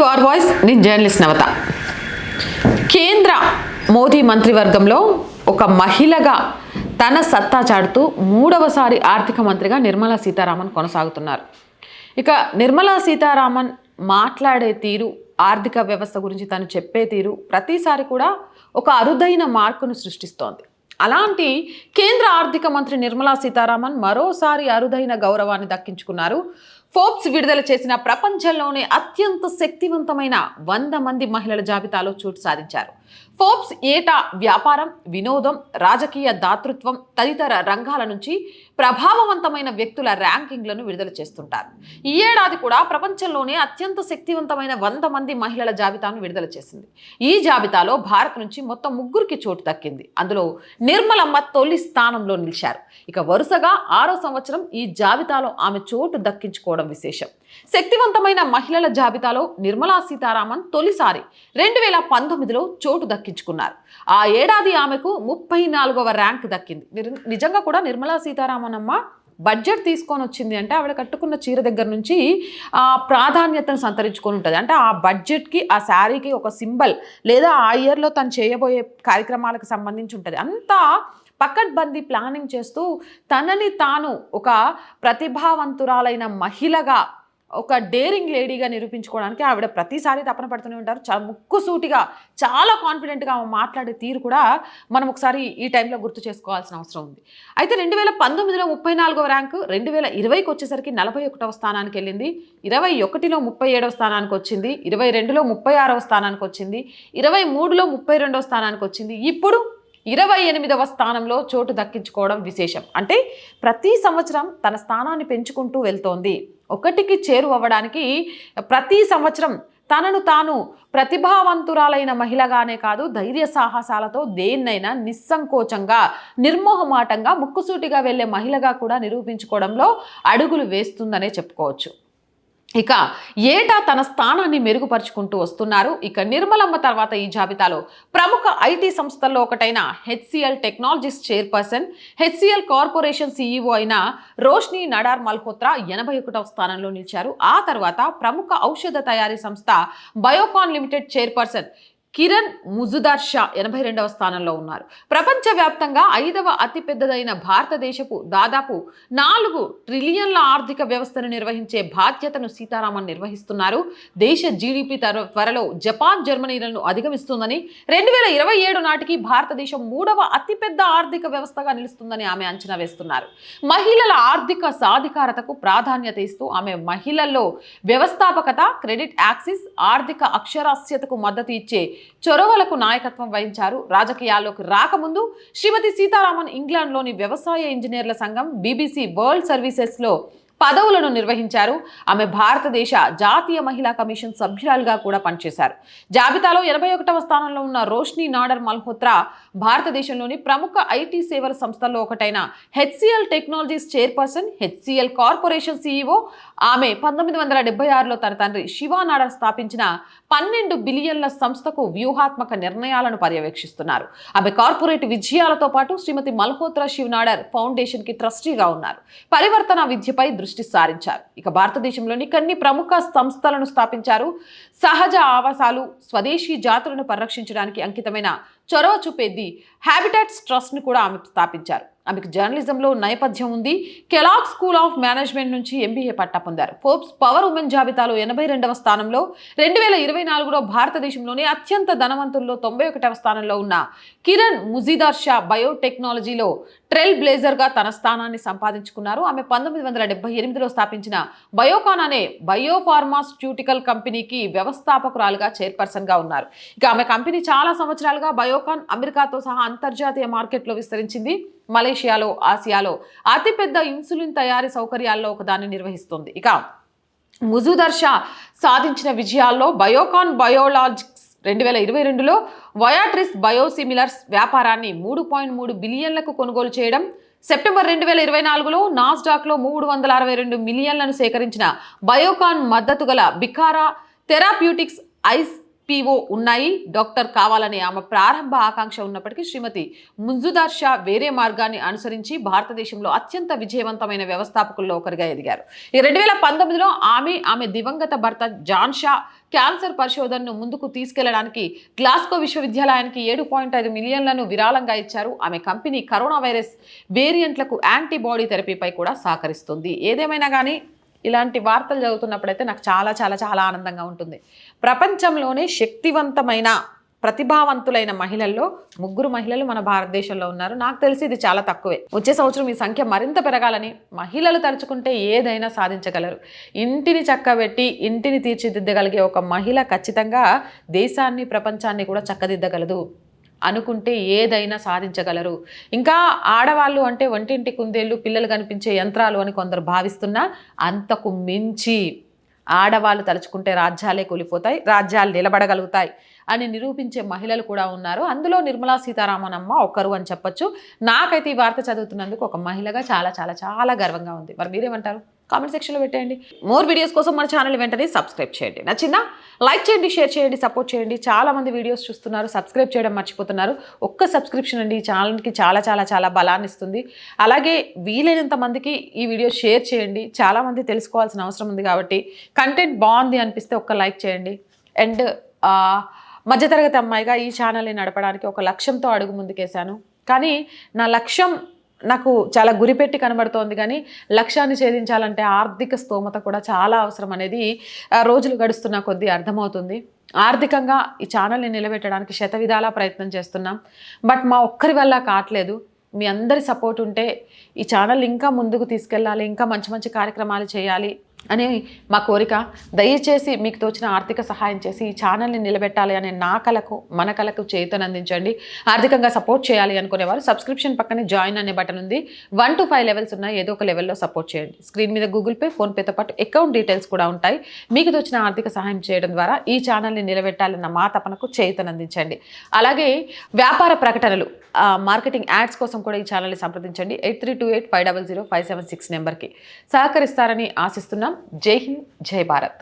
To our voice నేను journalist నవత. కేంద్ర మోదీ మంత్రివర్గంలో ఒక మహిళగా తన సత్తా చాటుతూ మూడవసారి ఆర్థిక మంత్రిగా నిర్మలా సీతారామన్ కొనసాగుతున్నారు. ఇక నిర్మలా సీతారామన్ మాట్లాడే తీరు ఆర్థిక వ్యవస్థ గురించి తను చెప్పే తీరు ప్రతిసారి కూడా ఒక అరుదైన మార్కును సృష్టిస్తోంది. అలాంటి కేంద్ర ఆర్థిక మంత్రి నిర్మలా సీతారామన్ మరోసారి అరుదైన గౌరవాన్ని దక్కించుకున్నారు. ఫోర్బ్స్ విడుదల చేసిన ప్రపంచంలోనే అత్యంత శక్తివంతమైన వంద మంది మహిళల జాబితాలో చోటు సాధించారు. ఫోర్బ్స్ ఏటా వ్యాపారం వినోదం రాజకీయ దాతృత్వం తదితర రంగాల నుంచి ప్రభావవంతమైన వ్యక్తుల ర్యాంకింగ్లను విడుదల చేస్తుంటారు. ఈ ఏడాది కూడా ప్రపంచంలోనే అత్యంత శక్తివంతమైన వంద మంది మహిళల జాబితాను విడుదల చేసింది. ఈ జాబితాలో భారత్ నుంచి మొత్తం ముగ్గురికి చోటు దక్కింది. అందులో నిర్మలమ్మ తొలి స్థానంలో నిలిచారు. ఇక వరుసగా ఆరో సంవత్సరం ఈ జాబితాలో ఆమె చోటు దక్కించుకోవడం విశేషం. శక్తివంతమైన మహిళల జాబితాలో నిర్మలా సీతారామన్ తొలిసారి రెండు వేల పంతొమ్మిదిలో చోటు దక్కించుకున్నారు. ఆ ఏడాది ఆమెకు ముప్పై నాలుగవ ర్యాంక్ దక్కింది. నిర్- నిజంగా కూడా నిర్మలా సీతారామన్ అమ్మ బడ్జెట్ తీసుకొని వచ్చింది అంటే ఆవిడ కట్టుకున్న చీర దగ్గర నుంచి ఆ ప్రాధాన్యతను సంతరించుకొని ఉంటుంది. అంటే ఆ బడ్జెట్కి ఆ శారీకి ఒక సింబల్ లేదా ఆ ఇయర్లో తను చేయబోయే కార్యక్రమాలకు సంబంధించి ఉంటుంది. అంతా పకడ్బందీ ప్లానింగ్ చేస్తూ తనని తాను ఒక ప్రతిభావంతురాలైన మహిళగా ఒక డేరింగ్ లేడీగా నిరూపించుకోవడానికి ఆవిడ ప్రతిసారి తపన పడుతూనే ఉంటారు. చాలా ముక్కుసూటిగా చాలా కాన్ఫిడెంట్గా ఆమె మాట్లాడే తీరు కూడా మనం ఒకసారి ఈ టైంలో గుర్తు చేసుకోవాల్సిన అవసరం ఉంది. అయితే రెండు వేల పంతొమ్మిదిలో ముప్పై నాలుగవ ర్యాంకు రెండు వేల ఇరవైకి వచ్చేసరికి నలభై ఒకటవ స్థానానికి వెళ్ళింది. ఇరవై ఒకటిలో ముప్పై ఏడవ స్థానానికి వచ్చింది. ఇరవై రెండులో ముప్పై ఆరవ స్థానానికి వచ్చింది. ఇరవై మూడులో ముప్పై రెండవ స్థానానికి వచ్చింది. ఇప్పుడు ఇరవై ఎనిమిదవ స్థానంలో చోటు దక్కించుకోవడం విశేషం. అంటే ప్రతి సంవత్సరం తన స్థానాన్ని పెంచుకుంటూ వెళ్తోంది. ఒకటికి చేరువవ్వడానికి ప్రతి సంవత్సరం తనను తాను ప్రతిభావంతురాలైన మహిళగానే కాదు ధైర్య సాహసాలతో దేన్నైనా నిస్సంకోచంగా నిర్మోహమాటంగా ముక్కుసూటిగా వెళ్ళే మహిళగా కూడా నిరూపించుకోవడంలో అడుగులు వేస్తుందనే చెప్పుకోవచ్చు. ఇక ఏటా తన స్థానాన్ని మెరుగుపరుచుకుంటూ వస్తున్నారు. ఇక నిర్మలమ్మ తర్వాత ఈ జాబితాలో ప్రముఖ ఐటీ సంస్థల్లో ఒకటైన HCL technologies chairperson HCL corporation CEO అయిన రోష్ని నడార్ మల్హోత్రా ఎనభై ఒకటవ స్థానంలో నిలిచారు. ఆ తర్వాత ప్రముఖ ఔషధ తయారీ సంస్థ బయోకాన్ లిమిటెడ్ చైర్పర్సన్ కిరణ్ ముజుదార్ షా ఎనభై రెండవ స్థానంలో ఉన్నారు. ప్రపంచవ్యాప్తంగా ఐదవ అతిపెద్దదైన భారతదేశపు దాదాపు నాలుగు ట్రిలియన్ల ఆర్థిక వ్యవస్థను నిర్వహించే బాధ్యతను సీతారామన్ నిర్వహిస్తున్నారు. దేశ జీడిపి త్వరలో జపాన్ జర్మనీలను అధిగమిస్తుందని రెండు వేల ఇరవై ఏడు నాటికి భారతదేశం మూడవ అతిపెద్ద ఆర్థిక వ్యవస్థగా నిలుస్తుందని ఆమె అంచనా వేస్తున్నారు. మహిళల ఆర్థిక సాధికారతకు ప్రాధాన్యత ఇస్తూ ఆమె మహిళల్లో వ్యవస్థాపకత క్రెడిట్ యాక్సిస్ ఆర్థిక అక్షరాస్యతకు మద్దతు ఇచ్చే చొరవలకు నాయకత్వం వహించారు. రాజకీయాల్లోకి రాకముందు శ్రీమతి సీతారామన్ ఇంగ్లాండ్లోని వ్యవసాయ ఇంజనీర్ల సంఘం బీబీసీ వరల్డ్ సర్వీసెస్లో పదవులను నిర్వహించారు. ఆమె భారతదేశ జాతీయ మహిళా కమిషన్ సభ్యురాలుగా కూడా పనిచేశారు. జాబితాలో ఎనభై ఒకటవ స్థానంలో ఉన్న రోష్ని నాడర్ మల్హోత్రా భారతదేశంలోని ప్రముఖ ఐటీ సేవల సంస్థల్లో ఒకటైన HCL technologies chairperson HCL corporation CEO ఆమె పంతొమ్మిది వందల డెబ్బై ఆరులో తన తండ్రి శివా నాడర్ స్థాపించిన పన్నెండు బిలియన్ల సంస్థకు వ్యూహాత్మక నిర్ణయాలను పర్యవేక్షిస్తున్నారు. ఆమె కార్పొరేట్ విజయాలతో పాటు శ్రీమతి మల్హోత్రా శివ్ నాడర్ ఫౌండేషన్కి ట్రస్టీగా ఉన్నారు. పరివర్తన విద్యపై దృష్టి సారించారు. ఇక భారతదేశంలోని కొన్ని ప్రముఖ సంస్థలను స్థాపించారు. సహజ ఆవాసాలు స్వదేశీ జాతులను పరిరక్షించడానికి అంకితమైన చొరవ చూపేది హ్యాబిటాట్స్ ట్రస్ట్ను కూడా ఆమె స్థాపించారు. ఆమెకు జర్నలిజంలో నేపథ్యం ఉంది. కెలాగ్ స్కూల్ ఆఫ్ మేనేజ్మెంట్ నుంచి ఎంబీఏ పట్టా పొందారు. ఫోర్బ్స్ పవర్ ఉమెన్ జాబితాలో ఎనభై రెండవ స్థానంలో రెండు వేల ఇరవై నాలుగులో భారతదేశంలోనే అత్యంత ధనవంతుల్లో తొంభై ఒకటవ స్థానంలో ఉన్న కిరణ్ ముజీదార్ షా బయోటెక్నాలజీలో ట్రెల్ బ్లేజర్గా తన స్థానాన్ని సంపాదించుకున్నారు. ఆమె పంతొమ్మిది వందల డెబ్బై ఎనిమిదిలో స్థాపించిన బయోకాన్ అనే బయోఫార్మాస్యూటికల్ కంపెనీకి వ్యవస్థాపకురాలుగా చైర్పర్సన్గా ఉన్నారు. ఇక ఆమె కంపెనీ చాలా సంవత్సరాలుగా బయోకాన్ అమెరికాతో సహా అంతర్జాతీయ మార్కెట్లో విస్తరించింది. మలేషియాలో ఆసియాలో అతిపెద్ద ఇన్సులిన్ తయారీ సౌకర్యాల్లో ఒకదాన్ని నిర్వహిస్తుంది. ఇక ముజుదర్ షా సాధించిన విజయాల్లో బయోకాన్ బయోలాజిక్స్ రెండు వేల ఇరవై రెండులో వయాట్రిస్ బయోసిమిలర్స్ వ్యాపారాన్ని మూడు పాయింట్ మూడు బిలియన్లకు కొనుగోలు చేయడం సెప్టెంబర్ రెండు వేల ఇరవై నాలుగులో నాస్డాక్లో మూడు వందల అరవై రెండు మిలియన్లను సేకరించిన బయోకాన్ మద్దతు గల బికారా థెరాప్యూటిక్స్ ఐస్ పిఓ ఉన్నాయి. డాక్టర్ కావాలనే ఆమె ప్రారంభ ఆకాంక్ష ఉన్నప్పటికీ శ్రీమతి ముంజుదార్ షా వేరే మార్గాన్ని అనుసరించి భారతదేశంలో అత్యంత విజయవంతమైన వ్యవస్థాపకుల్లో ఒకరిగా ఎదిగారు. ఈ రెండు వేల పంతొమ్మిదిలో ఆమె ఆమె దివంగత భర్త జాన్ షా క్యాన్సర్ పరిశోధనను ముందుకు తీసుకెళ్ళడానికి గ్లాస్కో విశ్వవిద్యాలయానికి ఏడు పాయింట్ ఐదు మిలియన్లను విరాళంగా ఇచ్చారు. ఆమె కంపెనీ కరోనా వైరస్ వేరియంట్లకు యాంటీబాడీ థెరపీపై కూడా సహకరిస్తుంది. ఏదేమైనా కానీ ఇలాంటి వార్తలు చదువుతున్నప్పుడైతే నాకు చాలా చాలా చాలా ఆనందంగా ఉంటుంది. ప్రపంచంలోనే శక్తివంతమైన ప్రతిభావంతులైన మహిళల్లో ముగ్గురు మహిళలు మన భారతదేశంలో ఉన్నారు. నాకు తెలిసి ఇది చాలా తక్కువే. వచ్చే సంవత్సరం ఈ సంఖ్య మరింత పెరగాలని మహిళలు తలుచుకుంటే ఏదైనా సాధించగలరు. ఇంటిని చక్కబెట్టి ఇంటిని తీర్చిదిద్దగలిగే ఒక మహిళ ఖచ్చితంగా దేశాన్ని ప్రపంచాన్ని కూడా చక్కదిద్దగలదు. అనుకుంటే ఏదైనా సాధించగలరు. ఇంకా ఆడవాళ్ళు అంటే వంటింటి కుందేళ్ళు పిల్లలు కనిపించే యంత్రాలు అని కొందరు భావిస్తున్నా అంతకు మించి ఆడవాళ్ళు తలుచుకుంటే రాజ్యాలే కూలిపోతాయి రాజ్యాలు నిలబడగలుగుతాయి అని నిరూపించే మహిళలు కూడా ఉన్నారు. అందులో నిర్మలా సీతారామన్ అమ్మ ఒకరు అని చెప్పొచ్చు. నాకైతే ఈ వార్త చదువుతున్నందుకు ఒక మహిళగా చాలా చాలా చాలా గర్వంగా ఉంది. మరి మీరేమంటారు? కామెంట్ సెక్షన్లో పెట్టేయండి. మోర్ వీడియోస్ కోసం మన ఛానల్ వెంటనే సబ్స్క్రైబ్ చేయండి. నచ్చిందా? లైక్ చేయండి షేర్ చేయండి సపోర్ట్ చేయండి. చాలామంది వీడియోస్ చూస్తున్నారు సబ్స్క్రైబ్ చేయడం మర్చిపోతున్నారు. ఒక్క సబ్స్క్రిప్షన్ అండి ఈ ఛానల్కి చాలా చాలా చాలా బలాన్ని ఇస్తుంది. అలాగే వీలైనంత మందికి ఈ వీడియో షేర్ చేయండి. చాలామంది తెలుసుకోవాల్సిన అవసరం ఉంది కాబట్టి కంటెంట్ బాగుంది అనిపిస్తే ఒక్క లైక్ చేయండి. అండ్ మధ్యతరగతి అమ్మాయిగా ఈ ఛానల్ని నడపడానికి ఒక లక్ష్యంతో అడుగు ముందుకేశాను. కానీ నా లక్ష్యం నాకు చాలా గురిపెట్టి కనబడుతోంది కానీ లక్ష్యాన్ని ఛేదించాలంటే ఆర్థిక స్తోమత కూడా చాలా అవసరం అనేది రోజులు గడుస్తున్న కొద్దీ అర్థమవుతుంది. ఆర్థికంగా ఈ ఛానల్ని నిలబెట్టడానికి శత విధాలా ప్రయత్నం చేస్తున్నాం. బట్ మా ఒక్కరి వల్ల కావట్లేదు. మీ అందరి సపోర్ట్ ఉంటే ఈ ఛానల్ ఇంకా ముందుకు తీసుకెళ్ళాలి ఇంకా మంచి మంచి కార్యక్రమాలు చేయాలి. అని మా కోరిక. దయచేసి మీకు తోచిన ఆర్థిక సహాయం చేసి ఈ ఛానల్ని నిలబెట్టాలి అనే నా కలకు మన కలకు చేతనందించండి. ఆర్థికంగా సపోర్ట్ చేయాలి అనుకునేవారు సబ్స్క్రిప్షన్ పక్కనే జాయిన్ అనే బటన్ ఉంది. వన్ టు ఫైవ్ లెవెల్స్ ఉన్నాయి ఏదో ఒక లెవెల్లో సపోర్ట్ చేయండి. స్క్రీన్ మీద గూగుల్ పే ఫోన్పేతో పాటు అకౌంట్ డీటెయిల్స్ కూడా ఉంటాయి. మీకు తోచిన ఆర్థిక సహాయం చేయడం ద్వారా ఈ ఛానల్ని నిలబెట్టాలన్న మా తపనకు చేతనందించండి. అలాగే వ్యాపార ప్రకటనలు మార్కెటింగ్ యాడ్స్ కోసం కూడా ఈ ఛానల్ని సంప్రదించండి. Eight three two eight five double zero five seven six నెంబర్కి సహకరిస్తారని ఆశిస్తున్నాం. జై హింద్ జై భారత్